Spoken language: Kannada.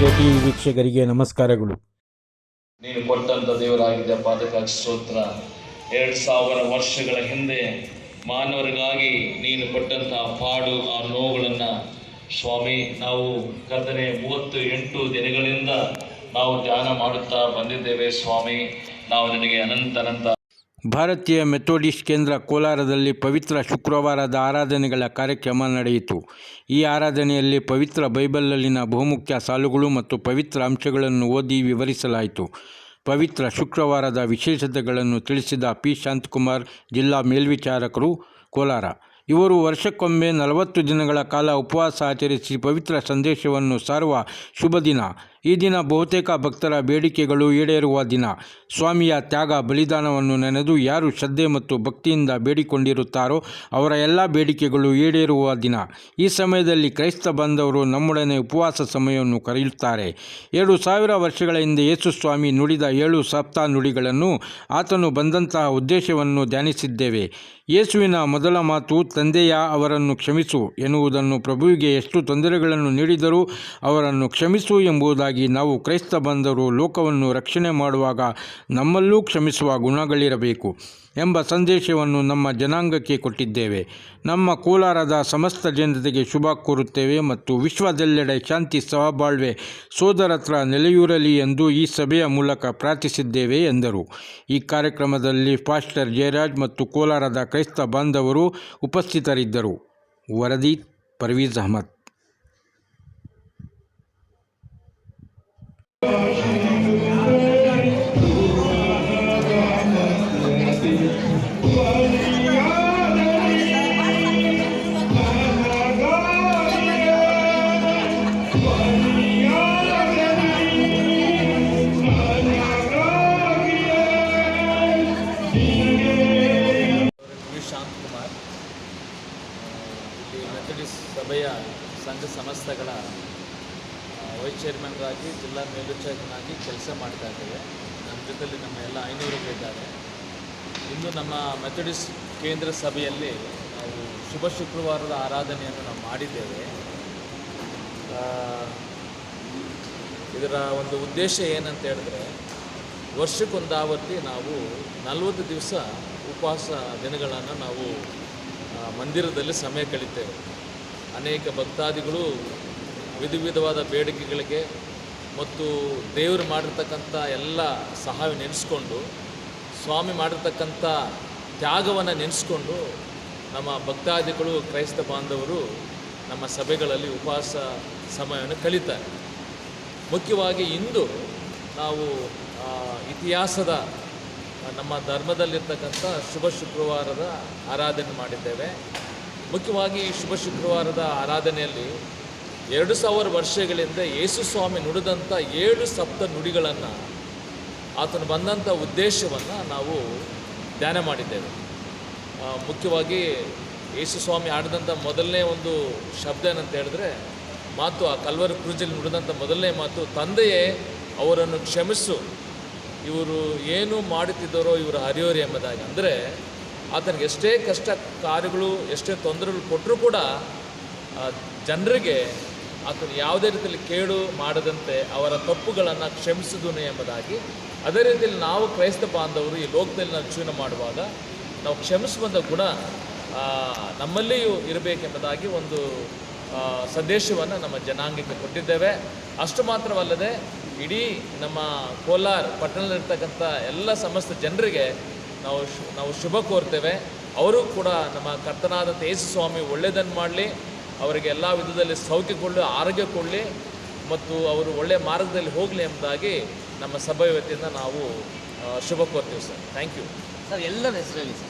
ಟಿ ವೀಕ್ಷಕರಿಗೆ ನಮಸ್ಕಾರಗಳು. ನೀನು ಕೊಟ್ಟಂಥ ದೇವರಾಗಿದ್ದ ಪಾದಕ ಸ್ತೋತ್ರ. ಎರಡು ಸಾವಿರ ವರ್ಷಗಳ ಹಿಂದೆ ಮಾನವರಿಗಾಗಿ ನೀನು ಕೊಟ್ಟಂಥ ಪಾಡು ಆ ನೋವುಗಳನ್ನು ಸ್ವಾಮಿ, ನಾವು ಕರ್ತನೆ ಮೂವತ್ತು ಎಂಟು ದಿನಗಳಿಂದ ನಾವು ಧ್ಯಾನ ಮಾಡುತ್ತಾ ಬಂದಿದ್ದೇವೆ ಸ್ವಾಮಿ. ನಾವು ನಿನಗೆ ಅನಂತ ಅನಂತ ಭಾರತೀಯ ಮೆಥೋಡಿಸ್ಟ್ ಕೇಂದ್ರ ಕೋಲಾರದಲ್ಲಿ ಪವಿತ್ರ ಶುಕ್ರವಾರದ ಆರಾಧನೆಗಳ ಕಾರ್ಯಕ್ರಮ ನಡೆಯಿತು. ಈ ಆರಾಧನೆಯಲ್ಲಿ ಪವಿತ್ರ ಬೈಬಲ್ನಲ್ಲಿನ ಬಹುಮುಖ್ಯ ಸಾಲುಗಳು ಮತ್ತು ಪವಿತ್ರ ಅಂಶಗಳನ್ನು ಓದಿ ವಿವರಿಸಲಾಯಿತು. ಪವಿತ್ರ ಶುಕ್ರವಾರದ ವಿಶೇಷತೆಗಳನ್ನು ತಿಳಿಸಿದ ಪಿ. ಶಾಂತಕುಮಾರ್, ಜಿಲ್ಲಾ ಮೇಲ್ವಿಚಾರಕರು, ಕೋಲಾರ. ಇವರು ವರ್ಷಕ್ಕೊಮ್ಮೆ ನಲವತ್ತು ದಿನಗಳ ಕಾಲ ಉಪವಾಸ ಆಚರಿಸಿ ಪವಿತ್ರ ಸಂದೇಶವನ್ನು ಸಾರುವ ಶುಭ ದಿನ ಈ ದಿನ ಬಹುತೇಕ ಭಕ್ತರ ಬೇಡಿಕೆಗಳು ಈಡೇರುವ ದಿನ. ಸ್ವಾಮಿಯ ತ್ಯಾಗ, ಬಲಿದಾನವನ್ನು ನೆನೆದು ಯಾರು ಶ್ರದ್ಧೆ ಮತ್ತು ಭಕ್ತಿಯಿಂದ ಬೇಡಿಕೊಂಡಿರುತ್ತಾರೋ ಅವರ ಎಲ್ಲ ಬೇಡಿಕೆಗಳು ಈಡೇರುವ ದಿನ. ಈ ಸಮಯದಲ್ಲಿ ಕ್ರೈಸ್ತ ಬಾಂಧವರು ನಮ್ಮೊಡನೆ ಉಪವಾಸ ಸಮಯವನ್ನು ಕರೆಯುತ್ತಾರೆ. ಎರಡು ಸಾವಿರ ವರ್ಷಗಳ ಹಿಂದೆ ಯೇಸು ಸ್ವಾಮಿ ನುಡಿದ ಏಳು ಸಪ್ತಾಹ ನುಡಿಗಳನ್ನು ಆತನು ಬಂದಂತಹ ಉದ್ದೇಶವನ್ನು ಧ್ಯಾನಿಸಿದ್ದೇವೆ. ಯೇಸುವಿನ ಮೊದಲ ಮಾತು, ತಂದೆಯ, ಅವರನ್ನು ಕ್ಷಮಿಸು ಎನ್ನುವುದನ್ನು ಪ್ರಭುವಿಗೆ ಎಷ್ಟು ತೊಂದರೆಗಳನ್ನು ನೀಡಿದರೂ ಅವರನ್ನು ಕ್ಷಮಿಸು ಎಂಬುದಾಗಿ ನಾವು ಕ್ರೈಸ್ತ ಬಂದರು ಲೋಕವನ್ನು ರಕ್ಷಣೆ ಮಾಡುವಾಗ ನಮ್ಮಲ್ಲೂ ಕ್ಷಮಿಸುವ ಗುಣಗಳಿರಬೇಕು ಎಂಬ ಸಂದೇಶವನ್ನು ನಮ್ಮ ಜನಾಂಗಕ್ಕೆ ಕೊಟ್ಟಿದ್ದೇವೆ. ನಮ್ಮ ಕೋಲಾರದ ಸಮಸ್ತ ಜನತೆಗೆ ಶುಭ ಕೋರುತ್ತೇವೆ ಮತ್ತು ವಿಶ್ವದೆಲ್ಲೆಡೆ ಶಾಂತಿ ಸಹಬಾಳ್ವೆ ಸೋದರತ್ರ ನೆಲೆಯೂರಲಿ ಎಂದು ಈ ಸಭೆಯ ಮೂಲಕ ಪ್ರಾರ್ಥಿಸಿದ್ದೇವೆ ಎಂದರು. ಈ ಕಾರ್ಯಕ್ರಮದಲ್ಲಿ ಫಾಸ್ಟರ್ ಜಯರಾಜ್ ಮತ್ತು ಕೋಲಾರದ ಕ್ರೈಸ್ತ ಬಾಂಧವರು ಉಪಸ್ಥಿತರಿದ್ದರು. ವರದಿ ಪರ್ವೀಜ್ ಅಹಮದ್. ಮೆಥಡಿಸ್ಟ್ ಸಭೆಯ ಸಂಘ ಸಂಸ್ಥೆಗಳ ಆ, ವೈಸ್ ಚೇರ್ಮನ್ಗಾಗಿ ಜಿಲ್ಲಾ ಮೇಲ್ವಿಚಾರಕನಾಗಿ ಕೆಲಸ ಮಾಡ್ತಾ ಇದ್ದೇವೆ. ನಮ್ಮ ಜೊತೆಲಿ ನಮ್ಮ ಎಲ್ಲ ಐನೂರುಗಳಿದ್ದಾರೆ ಇಂದು ನಮ್ಮ ಮೆಥಡಿಸ್ ಕೇಂದ್ರ ಸಭೆಯಲ್ಲಿ ನಾವು ಶುಭ ಶುಕ್ರವಾರದ ಆರಾಧನೆಯನ್ನು ನಾವು ಮಾಡಿದ್ದೇವೆ. ಇದರ ಒಂದು ಉದ್ದೇಶ ಏನಂತ ಹೇಳಿದ್ರೆ, ವರ್ಷಕ್ಕೊಂದಾವರ್ತಿ ನಾವು ನಲವತ್ತು ದಿವಸ ಉಪವಾಸ ದಿನಗಳನ್ನು ನಾವು ಮಂದಿರದಲ್ಲಿ ಸಮಯ ಕಳೀತೇವೆ. ಅನೇಕ ಭಕ್ತಾದಿಗಳು ವಿಧ ವಿಧವಾದ ಬೇಡಿಕೆಗಳಿಗೆ ಮತ್ತು ದೇವರು ಮಾಡಿರ್ತಕ್ಕಂಥ ಎಲ್ಲ ಸಹಾಯ ನೆನೆಸ್ಕೊಂಡು, ಸ್ವಾಮಿ ಮಾಡಿರ್ತಕ್ಕಂಥ ತ್ಯಾಗವನ್ನು ನೆನೆಸ್ಕೊಂಡು ನಮ್ಮ ಭಕ್ತಾದಿಗಳು ಕ್ರೈಸ್ತ ಬಾಂಧವರು ನಮ್ಮ ಸಭೆಗಳಲ್ಲಿ ಉಪವಾಸ ಸಮಯವನ್ನು ಕಳೀತಾರೆ. ಮುಖ್ಯವಾಗಿ ಇಂದು ನಾವು ಇತಿಹಾಸದ, ನಮ್ಮ ಧರ್ಮದಲ್ಲಿರ್ತಕ್ಕಂಥ ಶುಭ ಶುಕ್ರವಾರದ ಆರಾಧನೆ ಮಾಡಿದ್ದೇವೆ. ಮುಖ್ಯವಾಗಿ ಶುಭ ಶುಕ್ರವಾರದ ಆರಾಧನೆಯಲ್ಲಿ ಎರಡು ಸಾವಿರ ವರ್ಷಗಳಿಂದ ಯೇಸು ಸ್ವಾಮಿ ನುಡಿದಂಥ ಏಳು ಸಪ್ತ ನುಡಿಗಳನ್ನು ಆತನು ಬಂದಂಥ ಉದ್ದೇಶವನ್ನು ನಾವು ಧ್ಯಾನ ಮಾಡಿದ್ದೇವೆ. ಮುಖ್ಯವಾಗಿ ಯೇಸು ಸ್ವಾಮಿ ಆಡಿದಂಥ ಮೊದಲನೇ ಒಂದು ಶಬ್ದ ಏನಂತ ಹೇಳಿದ್ರೆ, ಮಾತು ಆ ಕಲ್ವರ ಕ್ರೂಜಲ್ಲಿ ನುಡಿದಂಥ ಮೊದಲನೇ ಮಾತು, ತಂದೆಯೇ, ಅವರನ್ನು ಕ್ಷಮಿಸು. ಇವರು ಏನು ಮಾಡುತ್ತಿದ್ದಾರೋ ಇವರು ಹರಿಯೋರಿ ಎಂಬುದಾಗಿ. ಅಂದರೆ, ಆತನಿಗೆ ಎಷ್ಟೇ ಕಷ್ಟ ಕಾರ್ಯಗಳು, ಎಷ್ಟೇ ತೊಂದರೆಗಳು ಕೊಟ್ಟರೂ ಕೂಡ ಜನರಿಗೆ ಆತನು ಯಾವುದೇ ರೀತಿಯಲ್ಲಿ ಕೇಡು ಮಾಡದಂತೆ ಅವರ ತಪ್ಪುಗಳನ್ನು ಕ್ಷಮಿಸಿದನು ಎಂಬುದಾಗಿ, ಅದೇ ರೀತಿಯಲ್ಲಿ ನಾವು ಕ್ರೈಸ್ತ ಬಾಂಧವರು ಈ ಲೋಕದಲ್ಲಿ ನಾವು ಜೀವನ ಮಾಡುವಾಗ ನಾವು ಕ್ಷಮಿಸುವಂಥ ಗುಣ ನಮ್ಮಲ್ಲಿಯೂ ಇರಬೇಕೆಂಬುದಾಗಿ ಒಂದು ಸಂದೇಶವನ್ನು ನಮ್ಮ ಜನಾಂಗಕ್ಕೆ ಕೊಟ್ಟಿದ್ದೇವೆ. ಅಷ್ಟು ಮಾತ್ರವಲ್ಲದೆ ಇಡೀ ನಮ್ಮ ಕೋಲಾರ ಪಟ್ಟಣದಲ್ಲಿರ್ತಕ್ಕಂಥ ಎಲ್ಲ ಸಮಸ್ತ ಜನರಿಗೆ ನಾವು ಶು, ನಾವು ಶುಭ ಕೋರ್ತೇವೆ. ಅವರು ಕೂಡ ನಮ್ಮ ಕರ್ತನಾದ ತೇಜಸ್ವಾಮಿ ಸ್ವಾಮಿ ಒಳ್ಳೆಯದನ್ನು ಮಾಡಲಿ. ಅವರಿಗೆ ಎಲ್ಲ ವಿಧದಲ್ಲಿ ಸೌಖ್ಯ ಕೊಡಲಿ, ಆರೋಗ್ಯ ಕೊಡಲಿ ಮತ್ತು ಅವರು ಒಳ್ಳೆಯ ಮಾರ್ಗದಲ್ಲಿ ಹೋಗಲಿ ಎಂಬುದಾಗಿ ನಮ್ಮ ಸಭೆ ವತಿಯಿಂದ ನಾವು ಶುಭ ಕೋರ್ತೀವಿ ಸರ್. ಥ್ಯಾಂಕ್ ಯು ಸರ್, ಎಲ್ಲರ ಹೆಸರಲ್ಲಿ ಸರ್.